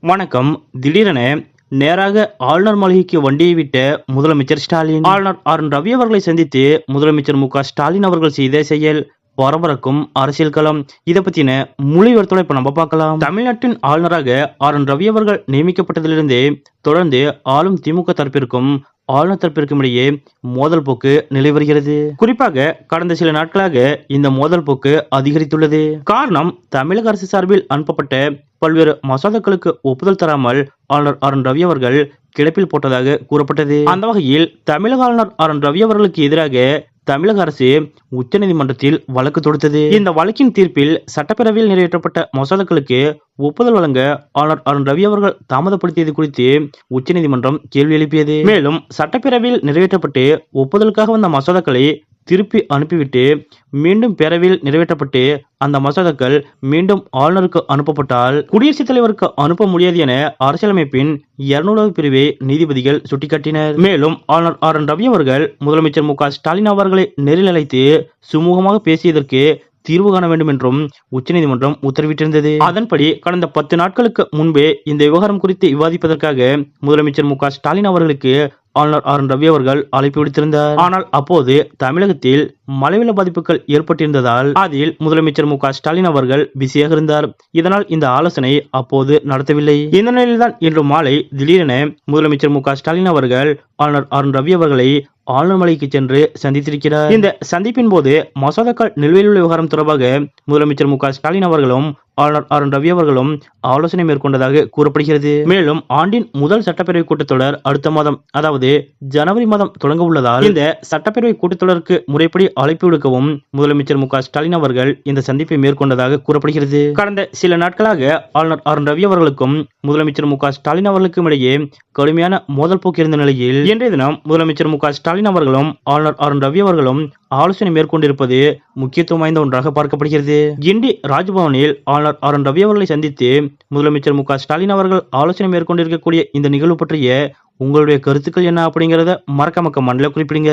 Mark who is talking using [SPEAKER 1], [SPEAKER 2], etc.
[SPEAKER 1] வணக்கம். திடீரென நேராக ஆளுநர் மாளிகைக்கு வண்டியை விட்ட முதலமைச்சர் ஸ்டாலின். ஆளுநர் ஆர். என். ரவி அவர்களை சந்தித்து முதலமைச்சர் மு. ஸ்டாலின் அவர்கள் செய்த செயல் பரபரக்கும் அரசியல் களம். இதை பத்தின முழு விவரத்தோட இப்ப நம்ம பார்க்கலாம். தமிழ்நாட்டின் ஆளுநராக ஆர். என். ரவி அவர்கள் நியமிக்கப்பட்டதிலிருந்தே தொடர்ந்து ஆளும் திமுக தரப்பிற்கும் ஆளுநர் தரப்பிற்கும் இடையே மோதல் போக்கு நிலை வருகிறது. குறிப்பாக கடந்த சில நாட்களாக இந்த மோதல் போக்கு அதிகரித்துள்ளது. காரணம் தமிழக அரசு சார்பில் அனுப்பப்பட்ட பல்வேறு மசோதாக்களுக்கு ஒப்புதல் தராமல் ஆளுநர் ஆர் என் ரவி அவர்கள் கிடப்பில் போட்டதாக கூறப்பட்டது. அந்த வகையில் தமிழக ஆளுநர் ஆர் என் ரவி அவர்களுக்கு எதிராக தமிழக அரசு உச்சநீதிமன்றத்தில் வழக்கு தொடுத்தது. இந்த வழக்கின் தீர்ப்பில் சட்டப்பேரவையில் நிறைவேற்றப்பட்ட மசோதாக்களுக்கு ஒப்புதல் வழங்க ஆளுநர் அருண் ரவி அவர்கள் தாமதப்படுத்தியது குறித்து உச்சநீதிமன்றம் கேள்வி எழுப்பியது. மேலும் சட்டப்பேரவையில் நிறைவேற்றப்பட்டு ஒப்புதலுக்காக வந்த மசோதாக்களை திருப்பி அனுப்பிவிட்டு மீண்டும் பேரவையில் நிறைவேற்றப்பட்டு அந்த மசோதாக்கள் மீண்டும் ஆளுநருக்கு அனுப்பப்பட்டால் குடியரசுத் தலைவருக்கு அனுப்ப முடியாது என அரசியலமைப்பின் இருநூறாவது பிரிவை நீதிபதிகள் சுட்டிக்காட்டினர். மேலும் ஆளுநர் ஆர் என் ரவி அவர்கள் முதலமைச்சர் மு ஸ்டாலின் அவர்களை நேரில் அழைத்து சுமூகமாக பேசியதற்கு தீர்வு காண வேண்டும் என்றும் உச்சநீதிமன்றம் உத்தரவிட்டிருந்தது. அதன்படி கடந்த பத்து நாட்களுக்கு முன்பே இந்த விவகாரம் குறித்து விவாதிப்பதற்காக முதலமைச்சர் மு ஸ்டாலின் அவர்களுக்கு ஆளுநர் ஆர் என் ரவி அவர்கள் அழைப்பு விடுத்திருந்தார். ஆனால் அப்போது தமிழகத்தில் மழைவெள்ள பாதிப்புகள் ஏற்பட்டிருந்ததால் அதில் முதலமைச்சர் மு ஸ்டாலின் அவர்கள் பிஸியாக இருந்தார். இதனால் இந்த ஆலோசனை அப்போது நடத்தவில்லை. இந்த நிலையில்தான் இன்று மாலை திடீரென முதலமைச்சர் மு ஸ்டாலின் அவர்கள் ஆளுநர் அருண் ரவி அவர்களை ஆளுநர் மலைக்கு சென்று சந்தித்திருக்கிறார். இந்த சந்திப்பின் போது மசோதாக்கள் நிலுவையில் உள்ள விவகாரம் தொடர்பாக முதலமைச்சர் மு ஸ்டாலின் அவர்களும் ஆளுநர் அருண் ரவி அவர்களும் ஆலோசனை மேற்கொண்டதாக கூறப்படுகிறது. மேலும் ஆண்டின் முதல் சட்டப்பேரவை கூட்டத்தொடர் அடுத்த மாதம் அதாவது ஜனவரி மாதம் தொடங்க உள்ளதால் இந்த சட்டப்பேரவை கூட்டத்தொடருக்கு முறைப்படி அழைப்பு விடுக்கவும் முதலமைச்சர் மு ஸ்டாலின் அவர்கள் இந்த சந்திப்பை மேற்கொண்டதாக கூறப்படுகிறது. கடந்த சில நாட்களாக ஆளுநர் அருண் ரவி அவர்களுக்கும் முதலமைச்சர் மு ஸ்டாலின் அவர்களுக்கும் இடையே கடுமையான மோதல் போக்கு இருந்த நிலையில் இன்றைய தினம் முதலமைச்சர் மு ஸ்டாலின் அவர்களும் ஆளுநர் அருண் ரவி அவர்களும் ஆலோசனை மேற்கொண்டிருப்பது முக்கியத்துவம் வாய்ந்த ஒன்றாக பார்க்கப்படுகிறது. கிண்டி ராஜ்பவனில் ஆளுநர் அருண் ரவி அவர்களை சந்தித்து முதலமைச்சர் மு ஸ்டாலின் அவர்கள் ஆலோசனை மேற்கொண்டிருக்கக்கூடிய இந்த நிகழ்வு பற்றிய உங்களுடைய கருத்துக்கள் என்ன அப்படிங்கிறத மறக்க மக்க மண்டல குறிப்பிடுங்க.